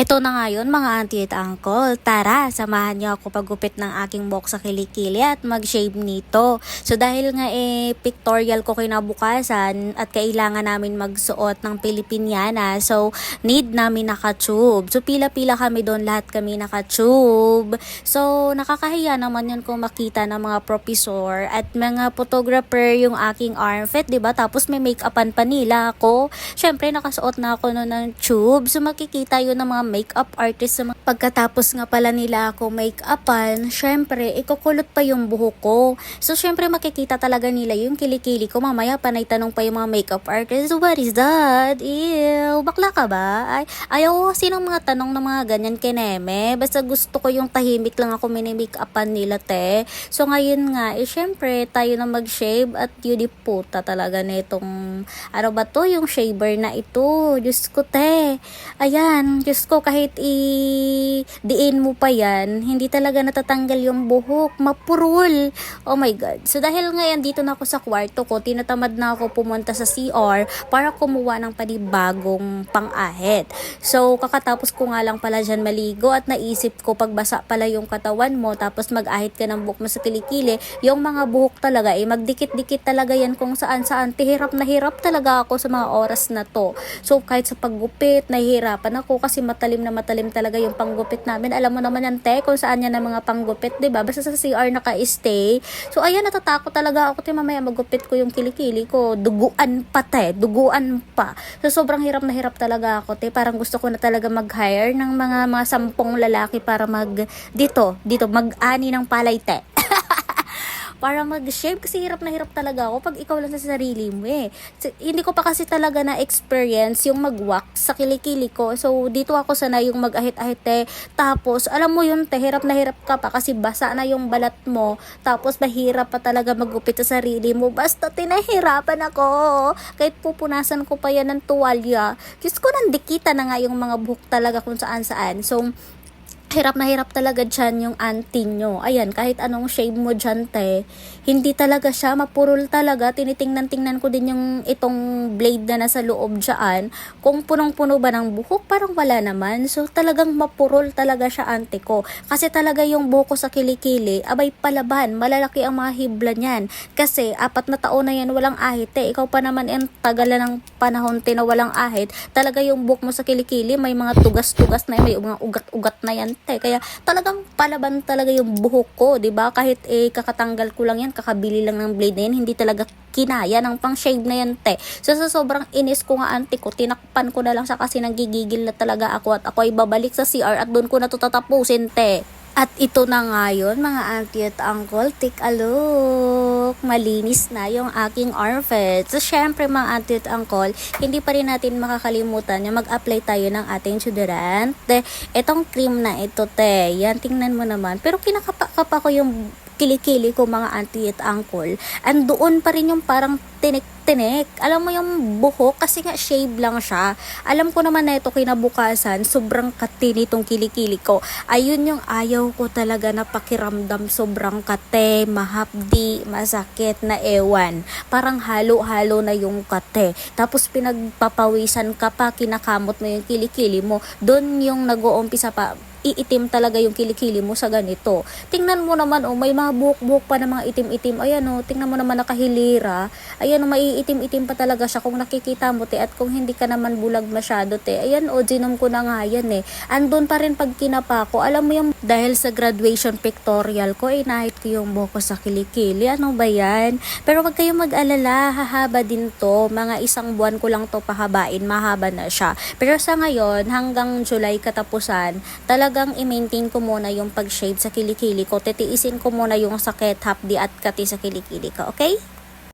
Ito na nga mga auntie at uncle. Tara, samahan niyo ako paggupit ng aking buhok sa kilikili at mag-shave nito. So dahil nga eh pictorial ko kinabukasan at kailangan namin magsuot ng Pilipiniana. So need namin naka-tube. So pila-pila kami doon lahat kami naka-tube. So nakakahiya naman yun kung makita ng mga professor at mga photographer yung aking armpit, 'di ba? Tapos may make-upan pa nila ako. Syempre nakasuot na ako noon ng tube. So makikita yun ng mga makeup artist sa mga pagkatapos nga pala nila ako make-upan, syempre, ikukulot pa yung buhok ko. So, syempre, makikita talaga nila yung kilikili ko. Mamaya, panay tanong pa yung mga makeup artist, what is that? Ew, bakla ka ba? Ay, ayaw ko kasi ng mga tanong ng mga ganyan kineme. Basta gusto ko yung tahimik lang ako mini-makeupan nila, te. So, ngayon nga, eh, syempre, tayo na mag-shave at yun puta talaga nitong, ano ba to, yung shaver na ito. Diyos ko, te. Ayan, Diyos ko, kahit i-diin mo pa yan, hindi talaga natatanggal yung buhok. Mapurol. Oh my God. So, dahil ngayon dito na ako sa kwarto ko, tinatamad na ako pumunta sa CR para kumuha ng panibagong pang-ahit. So, kakatapos ko nga lang pala dyan maligo at naisip ko pagbasa pala yung katawan mo, tapos mag-ahit ka ng buhok mo sa kilikili, yung mga buhok talaga, eh, magdikit-dikit talaga yan kung saan-saan. Hirap na hirap talaga ako sa mga oras na to. So, kahit sa paggupit, nahihirapan ako kasi matalim na matalim talaga yung panggupit namin. Alam mo naman yan, te, kung saan yan ang mga panggupit, ba Basta sa CR naka-stay. So, ayan, natatakot talaga ako, te, mamaya magupit ko yung kilikili ko. Duguan pa, te. Duguan pa. So, sobrang hirap na hirap talaga ako, te. Parang gusto ko na talaga mag-hire ng mga mga sampung lalaki para mag, dito, dito, mag-ani ng palay, te para mag-shave kasi hirap na hirap talaga ako pag ikaw lang sa sarili mo eh. So, hindi ko pa kasi talaga na experience yung mag-wax sa kilikili ko. So dito ako sana yung mag-ahit-ahit eh. Tapos alam mo yun te, hirap na hirap ka pa kasi basa na yung balat mo. Tapos mahirap pa talaga magupit sa sarili mo. Basta tinahirapan ako. Kahit pupunasan ko pa yan ng tuwalya. Diyos ko nandikita na nga yung mga buhok talaga kung saan saan. So hirap na hirap talaga dyan yung auntie nyo. Ayan, kahit anong shave mo dyan, te, hindi talaga siya, mapurol talaga. Tinitingnan-tingnan ko din yung itong blade na nasa loob dyan. Kung punong-puno ba ng buhok, parang wala naman. So, talagang mapurol talaga siya, auntie ko. Kasi talaga yung buhok ko sa kilikili, abay palaban, malalaki ang mga hibla niyan. Kasi, apat na taon na yan walang ahit, te. Ikaw pa naman yung tagalan ng panahon, te, na walang ahit. Talaga yung buhok mo sa kilikili, may mga tugas-tugas na yan, may mga ugat-ugat na yan, te. Kaya talagang palaban talaga yung buhok ko, 'di ba? Kahit eh kakatanggal ko lang yan, kakabili lang ng blade na yan, hindi talaga kinaya ng pang shave na yan, te. So sa sobrang inis ko nga auntie ko, tinakpan ko na lang siya kasi nanggigigil na talaga ako at ako ay babalik sa CR at doon ko na to tatapusin, te. At ito na nga yun, mga auntie at uncle, take a look. Malinis na yung aking armpit. So, syempre mga auntie at uncle, hindi pa rin natin makakalimutan na mag-apply tayo ng ating deodorant. De, itong cream na ito, te, yan, tingnan mo naman. Pero kinakapa ko yung kilikili ko mga auntie at uncle. And doon pa rin yung parang tinik-tinik. Alam mo yung buhok, kasi nga shave lang siya. Alam ko naman na ito kinabukasan, sobrang kati nitong kilikili ko. Ayun yung ayaw ko talaga na pakiramdam sobrang kate, mahapdi, masakit na ewan. Parang halo-halo na yung kate. Tapos pinagpapawisan ka pa, kinakamot mo yung kilikili mo. Doon yung nag-uumpisa pa, iitim talaga yung kilikili mo sa ganito. Tingnan mo naman, oh, may mga buhok-buhok pa na mga itim-itim. Ayan, oh, tingnan mo naman nakahilira. Ayan, oh, maiitim-itim pa talaga siya kung nakikita mo, te. At kung hindi ka naman bulag masyado, te. Ayan, oh, ginom ko na nga yan, eh. Andun pa rin pag kinapa ko. Alam mo yung, dahil sa graduation pictorial ko, eh, nahit ko yung buhok ko sa kilikili. Ano ba yan? Pero wag kayong mag-alala, hahaba din to. Mga isang buwan ko lang to pahabain, mahaba na siya. Pero sa ngayon, hanggang July katapusan, talaga talagang i-maintain ko muna yung pag-shave sa kilikili ko. Titiisin ko muna yung sakit, hapdi at kati sa kilikili ko. Okay?